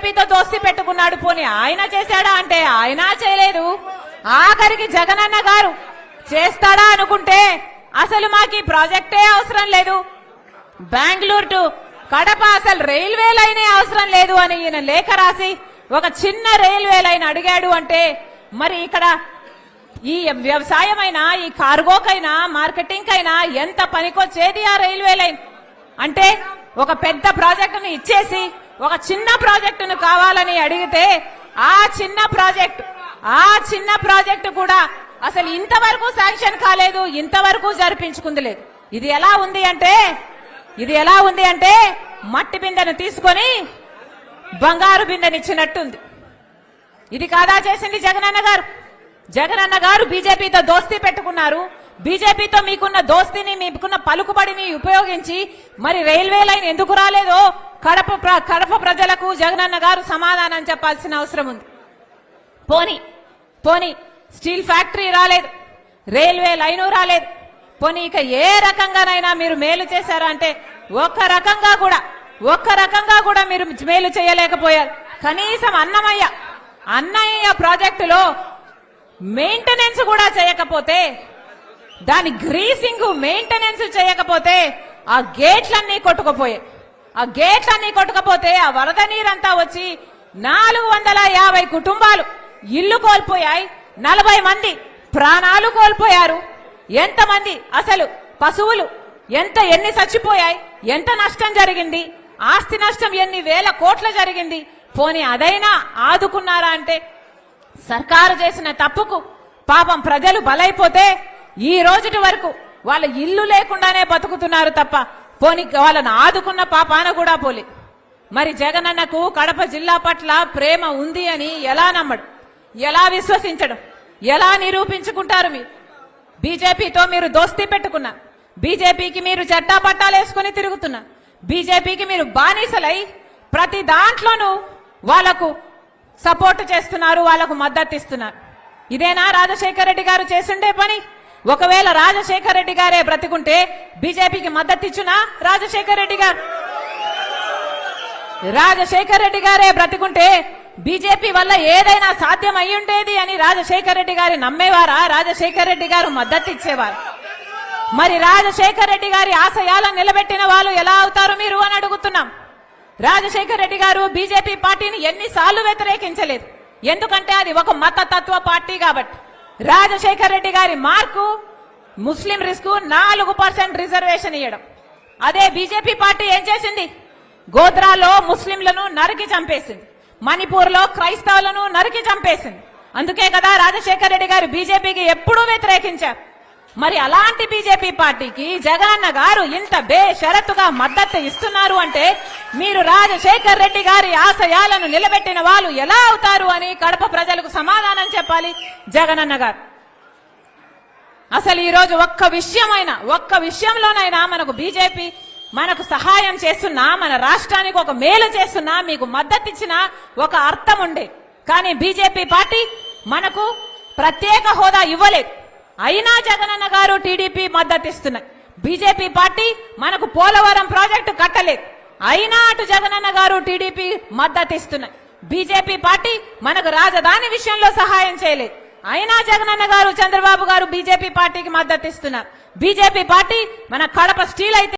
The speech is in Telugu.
బీజేపీతో దోస్తి పెట్టుకున్నాడు పోని ఆయన చేశాడా అంటే ఆయన చేయలేదు. ఆఖరికి జగనన్న గారు చేస్తాడా అనుకుంటే అసలు మాకు ఈ ప్రాజెక్టే అవసరం లేదు. బెంగళూరు టు కడప అసలు రైల్వే లైనే అవసరం లేదు అని ఈయన లేఖ రాసి ఒక చిన్న రైల్వే లైన్ అడిగాడు అంటే మరి ఇక్కడ ఈ వ్యవసాయమైనా ఈ కార్గోకైనా మార్కెటింగ్ అయినా ఎంత పనికొచ్చేది ఆ రైల్వే లైన్? అంటే ఒక పెద్ద ప్రాజెక్టును ఇచ్చేసి ఒక చిన్న ప్రాజెక్టును కావాలని అడిగితే ఆ చిన్న ప్రాజెక్ట్ ఆ చిన్న ప్రాజెక్టు కూడా అసలు ఇంతవరకు శాంక్షన్ కాలేదు ఇంతవరకు జరిపించుకుంది లేదు. ఇది ఎలా ఉంది అంటే ఇది ఎలా ఉంది అంటే మట్టి బిందెను తీసుకొని బంగారు బిందెనిచ్చినట్టుంది. ఇది కాదా చేసింది జగనన్న గారు? జగనన్న గారు బీజేపీతో దోస్తీ పెట్టుకున్నారు. బీజేపీతో మీకున్న దోస్తీని మీకున్న పలుకుబడిని ఉపయోగించి మరి రైల్వే లైన్ ఎందుకు రాలేదో కడప ప్ర- కడప ప్రజలకు జగనన్న గారు సమాధానం చెప్పాల్సిన అవసరం ఉంది. పోని పోని స్టీల్ ఫ్యాక్టరీ రాలేదు రైల్వే లైను రాలేదు పోనీ ఇక ఏ రకంగానైనా మీరు మేలు చేశారా అంటే ఒక్క రకంగా కూడా ఒక్క రకంగా కూడా మీరు మేలు చేయలేకపోయారు. కనీసం అన్నమయ్య అన్నయ్య ప్రాజెక్టులో మెయింటెనెన్స్ కూడా చేయకపోతే దాని గ్రీసింగ్ మెయింటెనెన్స్ చేయకపోతే ఆ గేట్లన్నీ కొట్టుకుపోయాయి ఆ గేట్లన్నీ కొట్టుకపోతే ఆ వరద నీరంతా వచ్చి నాలుగు వందల యాభై కుటుంబాలు ఇల్లు కోల్పోయాయి. నలభై మంది ప్రాణాలు కోల్పోయారు. ఎంతమంది అసలు పశువులు? ఎంత ఎన్ని చచ్చిపోయాయి? ఎంత నష్టం జరిగింది? ఆస్తి నష్టం ఎన్ని వేల కోట్ల జరిగింది? పోనీ అదైనా ఆదుకున్నారా అంటే సర్కారు చేసిన తప్పుకు పాపం ప్రజలు బలైపోతే ఈ రోజుటి వరకు వాళ్ళ ఇల్లు లేకుండానే బతుకుతున్నారు తప్ప పోని వాళ్ళని ఆదుకున్న పాపాన కూడా పోలే. మరి జగనన్నకు కడప జిల్లా పట్ల ప్రేమ ఉంది అని ఎలా నమ్మడు? ఎలా విశ్వసించడం? ఎలా నిరూపించుకుంటారు మీరు? బీజేపీతో మీరు దోస్తీ పెట్టుకున్నా బీజేపీకి మీరు చట్టా పట్టాలు వేసుకుని తిరుగుతున్నారు బీజేపీకి మీరు బానిసలై ప్రతి దాంట్లోనూ వాళ్ళకు సపోర్ట్ చేస్తున్నారు వాళ్ళకు మద్దతు ఇస్తున్నారు. ఇదేనా రాజశేఖర రెడ్డి గారు చేసిండే పని? ఒకవేళ రాజశేఖర రెడ్డి గారే బ్రతికుంటే బీజేపీకి మద్దతు ఇచ్చునా రాజశేఖర రెడ్డి గారు? రాజశేఖర రెడ్డి గారే బ్రతికుంటే బీజేపీ వల్ల ఏదైనా సాధ్యం అయి ఉండేది అని రాజశేఖర రెడ్డి గారి నమ్మేవారా? రాజశేఖర రెడ్డి గారు మద్దతు ఇచ్చేవారు. మరి రాజశేఖర రెడ్డి గారి ఆశయాలను నిలబెట్టిన వాళ్ళు ఎలా అవుతారు మీరు అని అడుగుతున్నాం. రాజశేఖర రెడ్డి గారు బీజేపీ పార్టీని ఎన్నిసార్లు వ్యతిరేకించలేదు. ఎందుకంటే అది ఒక మత తత్వ పార్టీ కాబట్టి. రాజశేఖర్ రెడ్డి గారి మార్కు ముస్లిం రిస్క్ నాలుగు పర్సెంట్ రిజర్వేషన్ ఇవ్వడం అదే బీజేపీ పార్టీ ఏం చేసింది? గోద్రాలో ముస్లింలను నరికి చంపేసింది. మణిపూర్లో క్రైస్తవులను నరికి చంపేసింది. అందుకే కదా రాజశేఖర్ రెడ్డి గారు బీజేపీకి ఎప్పుడూ వ్యతిరేకించారు. మరి అలాంటి బీజేపీ పార్టీకి జగన్న గారు ఇంత బేషరతుగా మద్దతు ఇస్తున్నారు అంటే మీరు రాజశేఖర్ రెడ్డి గారి ఆశయాలను నిలబెట్టిన వాళ్ళు ఎలా అవుతారు అని కడప ప్రజలకు సమాధానం చెప్పాలి జగనన్న గారు. అసలు ఈరోజు ఒక్క విషయమైనా ఒక్క విషయంలోనైనా మనకు బీజేపీ మనకు సహాయం చేస్తున్నా మన రాష్ట్రానికి ఒక మేలు చేస్తున్నా మీకు మద్దతు ఇచ్చిన ఒక అర్థం ఉండే. కానీ బీజేపీ పార్టీ మనకు ప్రత్యేక హోదా ఇవ్వలేదు. అయినా జగనన్న గారు టీడీపీ మద్దతు బీజేపీ పార్టీ మనకు పోలవరం ప్రాజెక్టు కట్టలేదు. అయినా అటు జగనన్న గారు టీడీపీ మద్దతు బీజేపీ పార్టీ మనకు రాజధాని విషయంలో సహాయం చేయలేదు. అయినా జగనన్న గారు చంద్రబాబు గారు బీజేపీ పార్టీకి మద్దతు ఇస్తున్నారు బీజేపీ పార్టీ మన కడప స్టీల్ అయితే